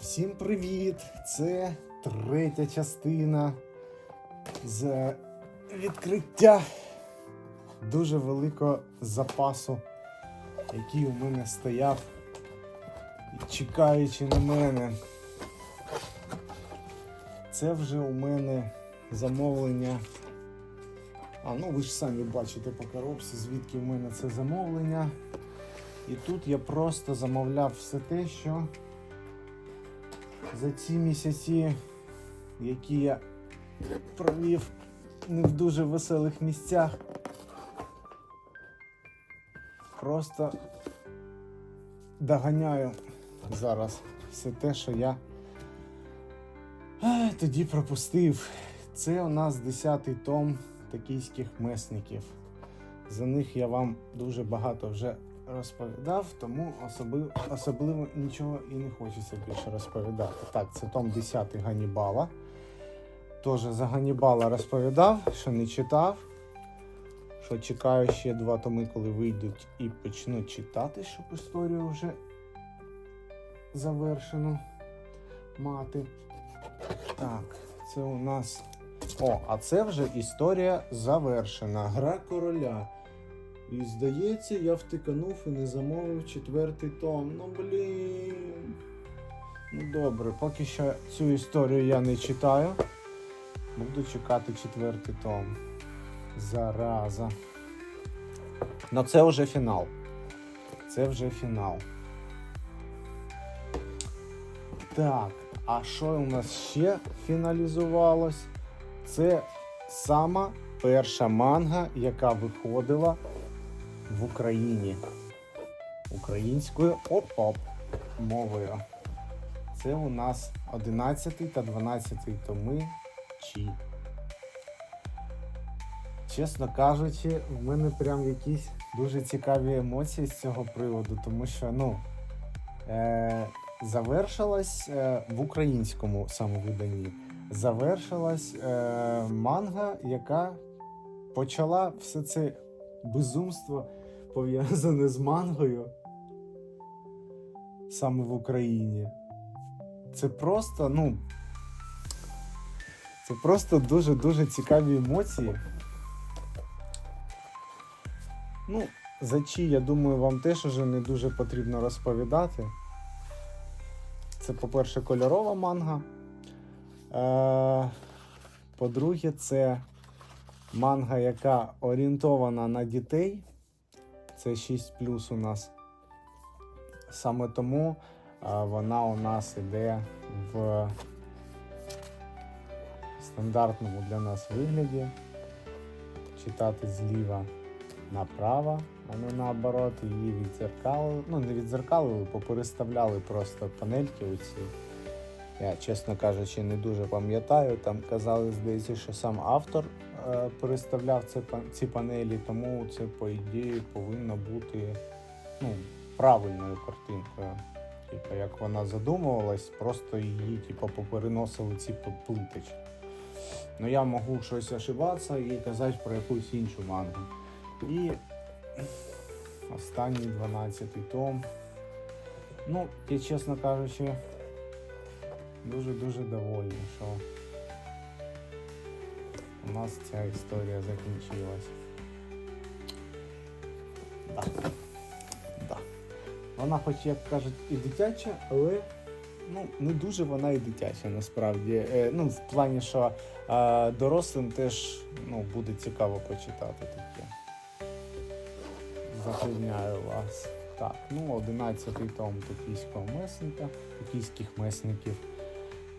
Всім привіт! Це третя частина з відкриття дуже великого запасу, який у мене стояв, чекаючи на мене. Це вже у мене замовлення. А, ну ви ж самі бачите по коробці, звідки у мене це замовлення. І тут я просто замовляв все те, що за ці місяці, які я провів не в дуже веселих місцях, просто доганяю зараз все те, що я е, тоді пропустив. Це у нас 10-й том токійських месників. За них я вам дуже багато вже розповідав, тому особливо, особливо нічого і не хочеться більше розповідати. Так, це том 10 Ганібала. Теж за Ганібала розповідав, що не читав. Що чекаю ще два томи, коли вийдуть і почну читати, щоб історію вже завершено мати. Так, це у нас. О, а це вже історія завершена. Гра короля. І здається, я втиканув і не замовив четвертий том. Ну блін. Ну добре, поки що цю історію я не читаю. Буду чекати четвертий том. Зараза. Ну це вже фінал. Це вже фінал. Так, а що у нас ще фіналізувалось? Це сама перша манга, яка виходила в Україні українською оп-оп мовою. Це у нас 11 та 12 томи Чі. Чесно кажучи, в мене прям якісь дуже цікаві емоції з цього приводу, тому що ну, е- завершилась е- в українському самовиданні. Завершилась е- манга, яка почала все це безумство пов'язане з мангою саме в Україні. Це просто, ну. Це просто дуже-дуже цікаві емоції. Ну, за Чі, я думаю, вам теж уже не дуже потрібно розповідати. Це, по-перше, кольорова манга. Е- по-друге, це манга, яка орієнтована на дітей. Це 6 у нас. Саме тому вона у нас іде в стандартному для нас вигляді. Читати зліва направо, а не наоборот. Її відзеркалили. Ну, не відзеркалили, попереставляли просто панельки оці. Я, чесно кажучи, не дуже пам'ятаю. Там казали, здається, що сам автор переставляв це, ці панелі, тому це, по ідеї, повинно бути ну, правильною картинкою. Типу, як вона задумувалась, просто її типу, попереносили ці плиточки. Ну я можу щось ошибатися і казати про якусь іншу мангу. І останній 12 том. Ну, я, чесно кажучи, дуже-дуже довольний, що у нас ця історія закінчилась. Да. Да. Вона, хоч як кажуть, і дитяча, але ну, не дуже вона і дитяча насправді. Е, ну, в плані, що е, дорослим теж ну, буде цікаво почитати таке. Запевняю вас. Так, ну 11-й том токійського месника, токійських месників.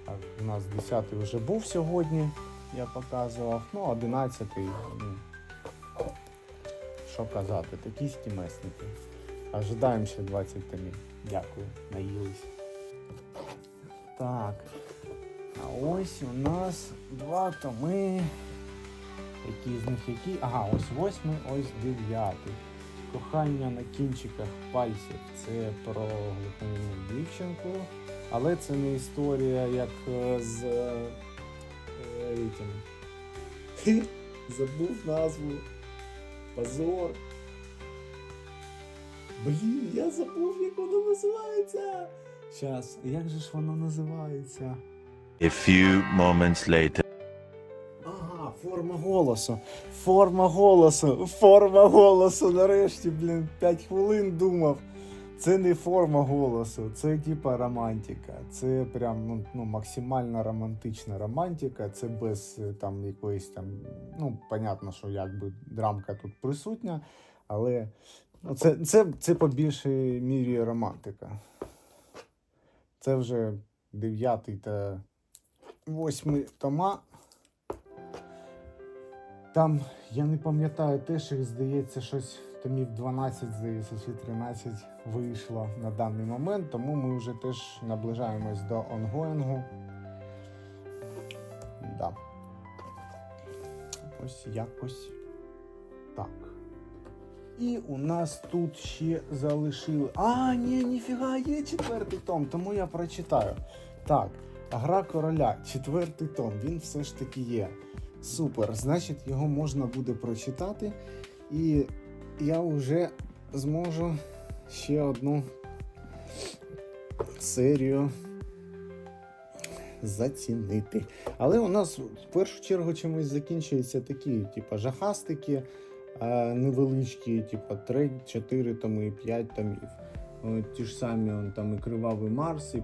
Так, у нас 10-й вже був сьогодні, я показував. Ну, 11-й, ну, що казати, токійські месники. Ожидаємо ще 20 томів. Дякую, наїлись. Так. А ось у нас два томи. Які з них які? Ага, ось восьмий, ось дев'ятий. Кохання на кінчиках пальців. Це про глухоніму дівчинку. Але це не історія, як е, з е. Забув назву. Позор. Блін, я забув, як воно називається. Щас, як же ж воно називається? A few moments later. Ага, форма голосу. Форма голосу. Форма голосу. Нарешті, блін, 5 хвилин думав. Це не форма голосу, це типа романтика. Це прям ну, ну, максимально романтична романтика. Це без е, там якоїсь там. Ну, понятно, що якби драмка тут присутня, але ну, це, це, це по більшій мірі романтика. Це вже дев'ятий та восьмий тома. Там, я не пам'ятаю, теж їх здається, щось томів 12, здається, чи 13 вийшло на даний момент, тому ми вже теж наближаємось до онгоїнгу. Да. Ось якось так. І у нас тут ще залишили. А, ні, ніфіга, є четвертий том, тому я прочитаю. Так, Гра короля, четвертий том, він все ж таки є. Супер. Значить, його можна буде прочитати. І я вже зможу ще одну серію зацінити. Але у нас в першу чергу чимось закінчуються такі, типу, жахастики, невеличкі, типу 3, 4 томи, 5 томів. Ті ж самі он, там і Кривавий Марс, і,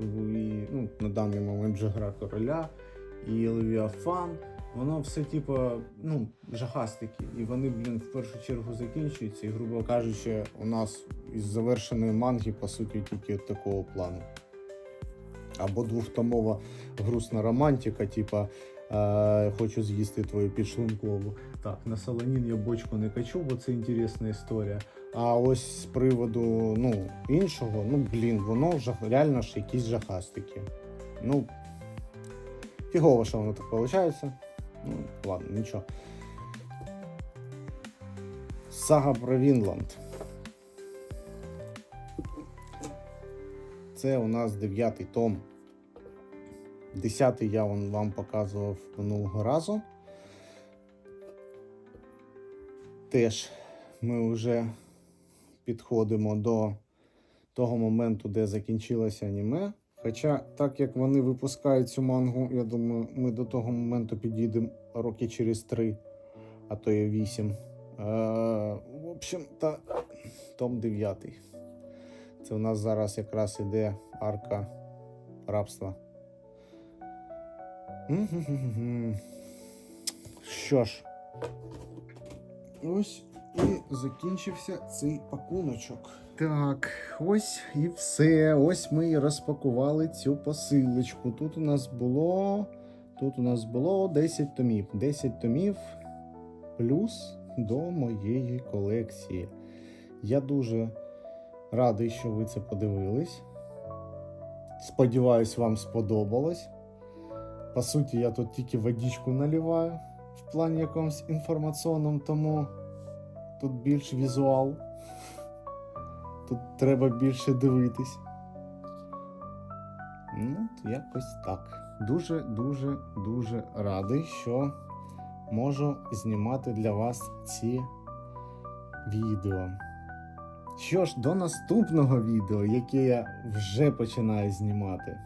і ну, на даний момент вже гра короля, і Левіафан. Воно все, типу, ну, жахастики. І вони, блін, в першу чергу закінчуються. І, грубо кажучи, у нас із завершеної манги, по суті, тільки от такого плану. Або двохтомова грустна романтика, типа е, хочу з'їсти твою підшлункову. Так, на солонін я бочку не качу, бо це інтересна історія. А ось з приводу ну, іншого, ну блін, воно жах, реально ж якісь жахастики. Ну, фігово, що воно так виходить. Ну, ладно, нічого. Сага про Вінланд. Це у нас дев'ятий том. Десятий я вам показував минулого разу. Теж ми вже підходимо до того моменту, де закінчилося аніме. Хоча, так як вони випускають цю мангу, я думаю, ми до того моменту підійдемо роки через три, а то і вісім. Е, в общем, та том 9. Це у нас зараз якраз іде арка рабства. Що ж, ось і закінчився цей пакуночок. Так, ось і все. Ось ми і розпакували цю посилочку. Тут у нас було. Тут у нас було 10 томів. 10 томів плюс до моєї колекції. Я дуже радий, що ви це подивились. Сподіваюсь, вам сподобалось. По суті, я тут тільки водичку наливаю в плані якомусь інформаційному, тому тут більш візуал. Тут треба більше дивитись. Ну, якось так. Дуже, дуже, дуже радий, що можу знімати для вас ці відео. Що ж, до наступного відео, яке я вже починаю знімати.